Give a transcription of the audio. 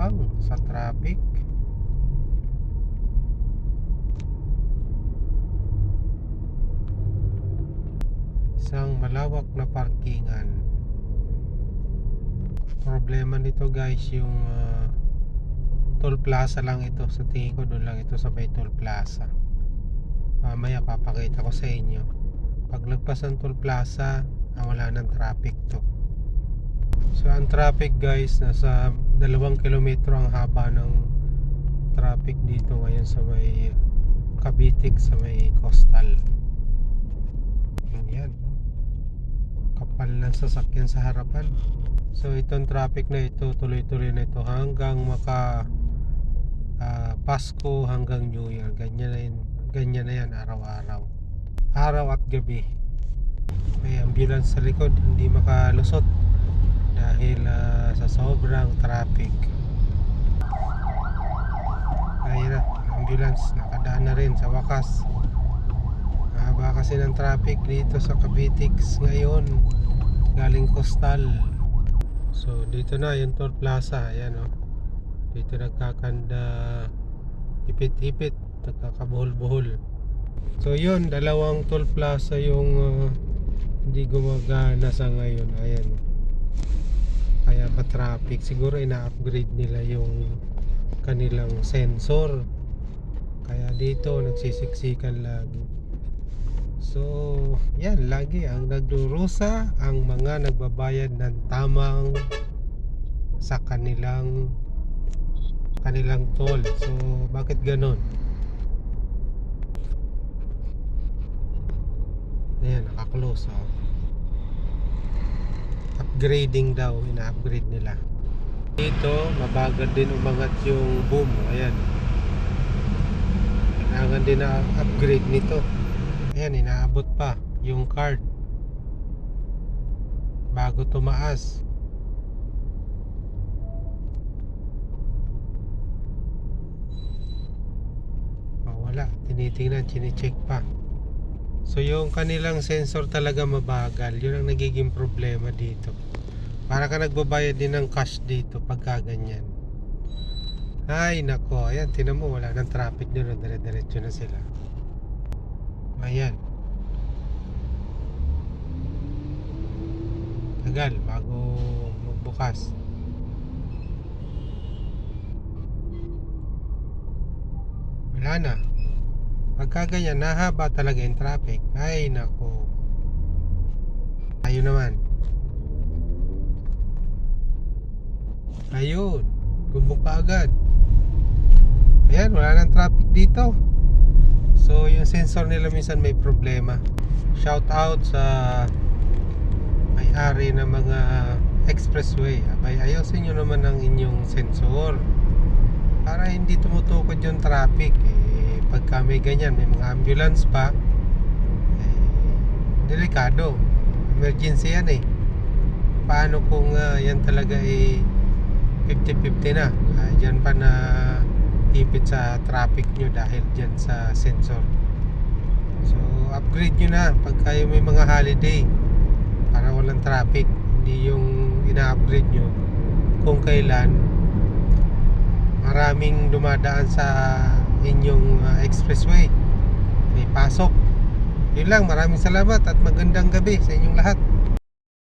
matapang sa traffic. Isang malawak na parkingan. Problema nito guys yung ah, toll plaza lang ito. Sa tingin ko doon lang ito sa may toll plaza. Mamaya papakita ko sa inyo. Pag lagpas ng toll plaza, ah, wala ng traffic to. So ang traffic guys, nasa dalawang kilometro ang haba ng traffic dito ngayon sa may Kabitik sa may coastal. Yan. Kapal ng sasakyan sa harapan. So itong traffic na ito, tuloy-tuloy na ito hanggang maka ah, Pasko hanggang New Year. Ganyan na yan, ganyan na yan araw-araw. Araw at gabi. May ambulance sa likod, hindi makalusot dahil ah, sa sobrang traffic. Ayun na, ambulance nakadaan na rin sa wakas. Haba kasi ng traffic dito sa Cavitex ngayon galing coastal. So dito na yung toll plaza, ayan oh. Dito nagkakanda ipit-ipit, nagkakabuhol-buhol. So yun, dalawang toll plaza yung ah, hindi gumagana sa ngayon. Ayan. oh. Kaya pa traffic. Siguro ina-upgrade nila yung kanilang sensor. Kaya dito nagsisiksikan lagi. So, yan lagi ang nagdurusa ang mga nagbabayad ng tamang sa kanilang kanilang toll. So, bakit ganon? Ayan, nakaklose oh. Upgrading daw, ina-upgrade nila. Dito, mabagal din umangat yung boom. Ayan. Kailangan din na upgrade nito. Ayan, inaabot pa yung card. Bago tumaas. Oh, wala. Tinitingnan, chine-check pa. So yung kanilang sensor talaga mabagal. Yun ang nagiging problema dito. Para ka nagbabayad din ng cash dito pagka ganyan. Ay nako, ayan tinan mo wala nang traffic doon, dire-diretso na sila. Ayan. Tagal bago magbukas. Wala na. Pagka ganyan, nahaba talaga yung traffic. Ay nako. Ayun naman. Ayun. Gumbok pa agad. Ayan, wala nang traffic dito. So, yung sensor nila minsan may problema. Shout out sa may-ari ng mga expressway. Abay, ayusin nyo naman ang inyong sensor. Para hindi tumutukod yung traffic. Eh, pagka may ganyan, may mga ambulance pa, eh, delikado. Emergency yan eh. Paano kung ah, yan talaga eh 50-50 na? Ah, dyan pa na ipit sa traffic nyo dahil dyan sa sensor. So, upgrade nyo na pag kayo may mga holiday para walang traffic. Hindi yung ina-upgrade nyo kung kailan maraming dumadaan sa inyong ah, expressway. May pasok. Yun lang, maraming salamat at magandang gabi sa inyong lahat.